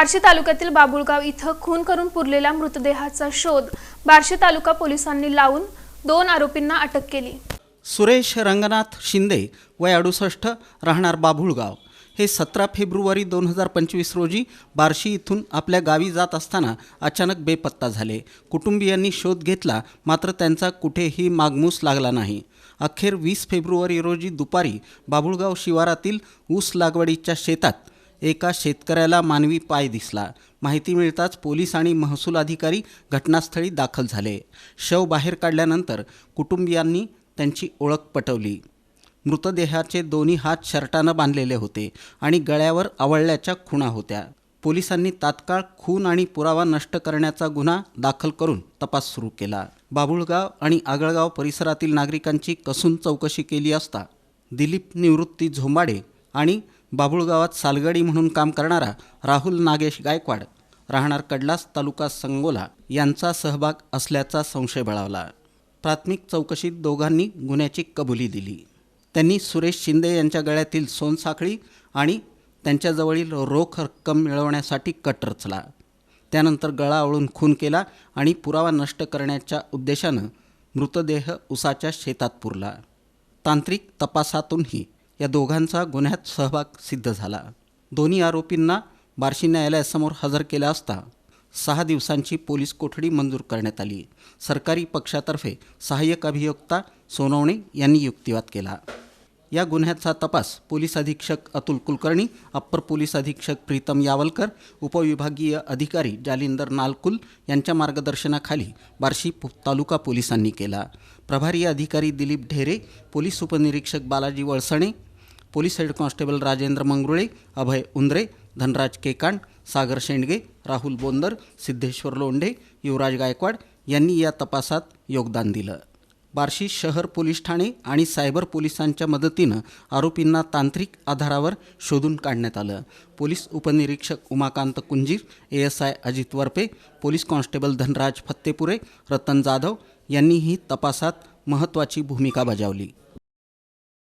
बार्शी तालुक्यातील बाबुळगाव इथं खून करून पुरलेल्या मृतदेहाचा शोध बार्शी तालुका पोलिसांनी लावून दोन आरोपींना अटक केली. सुरेश रंगनाथ शिंदे वय अडुसष्ट राहणार बाभुळगाव हे सतरा फेब्रुवारी दोन हजार पंचवीस रोजी बार्शी इथून आपल्या गावी जात असताना अचानक बेपत्ता झाले. कुटुंबियांनी शोध घेतला मात्र त्यांचा कुठेही मागमूस लागला नाही. अखेर वीस फेब्रुवारी रोजी दुपारी बाभुळगाव शिवारातील ऊस लागवडीच्या शेतात एका शेतकऱ्याला मानवी पाय दिसला. माहिती मिळताच पोलीस आणि महसूल अधिकारी घटनास्थळी दाखल झाले. शव बाहेर काढल्यानंतर कुटुंबियांनी त्यांची ओळख पटवली. मृतदेहाचे दोन्ही हात शर्टानं बांधलेले होते आणि गळ्यावर आवळल्याच्या खुणा होत्या. पोलिसांनी तात्काळ खून आणि पुरावा नष्ट करण्याचा गुन्हा दाखल करून तपास सुरू केला. बाबुळगाव आणि आगळगाव परिसरातील नागरिकांची कसून चौकशी केली असता दिलीप निवृत्ती झोंबाडे आणि बाबुळगावात सालगडी म्हणून काम करणारा राहुल नागेश गायकवाड राहणार कडलास तालुका संगोला यांचा सहभाग असल्याचा संशय बळावला. प्राथमिक चौकशीत दोघांनी गुन्ह्याची कबुली दिली. त्यांनी सुरेश शिंदे यांच्या गळ्यातील सोनसाखळी आणि त्यांच्याजवळील रोख रक्कम मिळवण्यासाठी कट रचला. त्यानंतर गळा आवळून खून केला आणि पुरावा नष्ट करण्याच्या उद्देशानं मृतदेह उसाच्या शेतात पुरला. तांत्रिक तपासातूनही या दोघांचा गुन्ह्यात सहभाग सिद्ध झाला. दोन्ही आरोपींना बार्शी न्यायालयासमोर हजर केला असता सहा दिवसांची पोलीस कोठडी मंजूर करण्यात आली. सरकारी पक्षातर्फे सहाय्यक अभियोक्ता सोनवणे यांनी युक्तिवाद केला. या गुन्ह्याचा तपास पोलीस अधीक्षक अतुल कुलकर्णी अप्पर पोलीस अधीक्षक प्रीतम यावलकर उपविभागीय अधिकारी जालिंदर नालकुल यांच्या मार्गदर्शनाखाली बार्शी पु- तालुका पोलिसांनी केला. प्रभारी अधिकारी दिलीप ढेरे पोलीस उपनिरीक्षक Balaji Valasane police head constable Rajendra Mangrule Abhay Undre Dhanraj Kekand Sagar Shendge Rahul Bondar Siddheshwar Londhe Yuvraj Gaikwad यांनी या तपासात योगदान दिलं. बार्शी शहर पोलीस ठाणे आणि सायबर पोलिसांच्या मदतीनं आरोपींना तांत्रिक आधारावर शोधून काढण्यात आलं. पोलीस उपनिरीक्षक Umakant Kunjir A S I Ajit Varpe police constable Dhanraj Fattepure Ratan Jadhav यांनीही तपासात महत्त्वाची भूमिका बजावली.